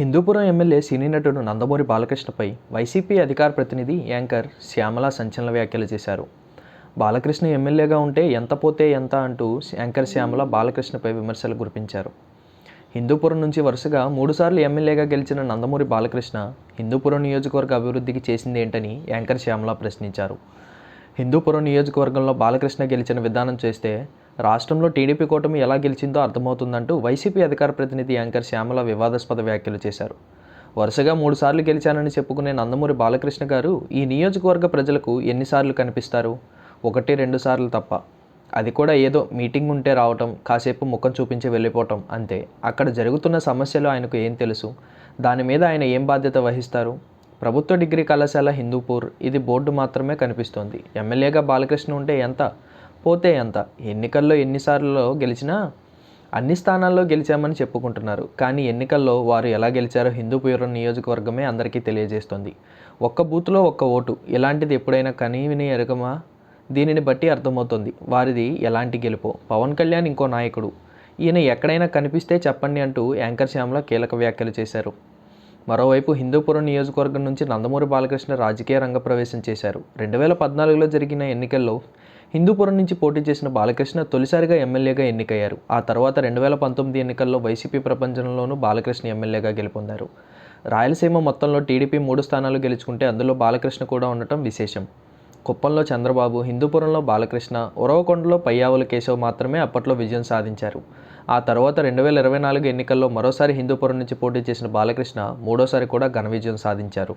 Hindupuram MLA సినీ నటుడు Nandamuri బాలకృష్ణపై YCP అధికార ప్రతినిధి యాంకర్ శ్యామల సంచలన వ్యాఖ్యలు చేశారు. బాలకృష్ణ ఎమ్మెల్యేగా ఉంటే ఎంత పోతే ఎంత అంటూ యాంకర్ శ్యామల బాలకృష్ణపై విమర్శలు కురిపించారు. హిందూపురం నుంచి వరుసగా మూడుసార్లు ఎమ్మెల్యేగా గెలిచిన నందమూరి బాలకృష్ణ హిందూపురం నియోజకవర్గ అభివృద్ధికి చేసింది ఏంటని యాంకర్ శ్యామల ప్రశ్నించారు. హిందూపురం నియోజకవర్గంలో బాలకృష్ణ గెలిచిన విధానం చేస్తే రాష్ట్రంలో టీడీపీ కూటమి ఎలా గెలిచిందో అర్థమవుతుందంటూ వైసీపీ అధికార ప్రతినిధి యాంకర్ శ్యామల వివాదాస్పద వ్యాఖ్యలు చేశారు. వరుసగా మూడుసార్లు గెలిచానని చెప్పుకునే నందమూరి బాలకృష్ణ గారు ఈ నియోజకవర్గ ప్రజలకు ఎన్నిసార్లు కనిపిస్తారు? ఒకటి రెండు సార్లు తప్ప. అది కూడా ఏదో మీటింగ్ ఉంటే రావటం కాసేపు ముఖం చూపించి వెళ్ళిపోవటం అంతే. అక్కడ జరుగుతున్న సమస్యలు ఆయనకు ఏం తెలుసు? దాని మీద ఆయన ఏం బాధ్యత వహిస్తారు? ప్రభుత్వ డిగ్రీ కళాశాల హిందూపూర్ ఇది బోర్డు మాత్రమే కనిపిస్తోంది. ఎమ్మెల్యేగా బాలకృష్ణ ఉంటే ఎంత? పోతే అంత. ఎన్నికల్లో ఎన్నిసార్లు గెలిచినా అన్ని స్థానాల్లో గెలిచామని చెప్పుకుంటున్నారు. కానీ ఎన్నికల్లో వారు ఎలా గెలిచారో హిందూపురం నియోజకవర్గమే అందరికీ తెలియజేస్తుంది. ఒక్క బూత్లో ఒక్క ఓటు. ఇలాంటిది ఎప్పుడైనా కనీవిని ఎరగమా? దీనిని బట్టి అర్థమవుతుంది. వారిది ఎలాంటి గెలుపో? పవన్ కళ్యాణ్ ఇంకో నాయకుడు. ఈయన ఎక్కడైనా కనిపిస్తే చెప్పండి అంటూ యాంకర్ శ్యామల కీలక వ్యాఖ్యలు చేశారు. మరోవైపు హిందూపురం నియోజకవర్గం నుంచి నందమూరి బాలకృష్ణ రాజకీయ రంగ ప్రవేశం చేశారు. రెండు వేల పద్నాలుగులో జరిగిన ఎన్నికల్లో హిందూపురం నుంచి పోటీ చేసిన బాలకృష్ణ తొలిసారిగా ఎమ్మెల్యేగా ఎన్నికయ్యారు. ఆ తర్వాత రెండు వేల పంతొమ్మిది ఎన్నికల్లో వైసీపీ ప్రపంచంలోనూ బాలకృష్ణ ఎమ్మెల్యేగా గెలుపొందారు. రాయలసీమ మొత్తంలో టీడీపీ మూడు స్థానాలు గెలుచుకుంటే అందులో బాలకృష్ణ కూడా ఉండటం విశేషం. కుప్పంలో చంద్రబాబు హిందూపురంలో బాలకృష్ణ ఉరవకొండలో పయ్యావుల కేశవ్ మాత్రమే అప్పట్లో విజయం సాధించారు. ఆ తర్వాత రెండు వేల ఇరవై నాలుగు ఎన్నికల్లో మరోసారి హిందూపురం నుంచి పోటీ చేసిన బాలకృష్ణ మూడోసారి కూడా ఘన విజయం సాధించారు.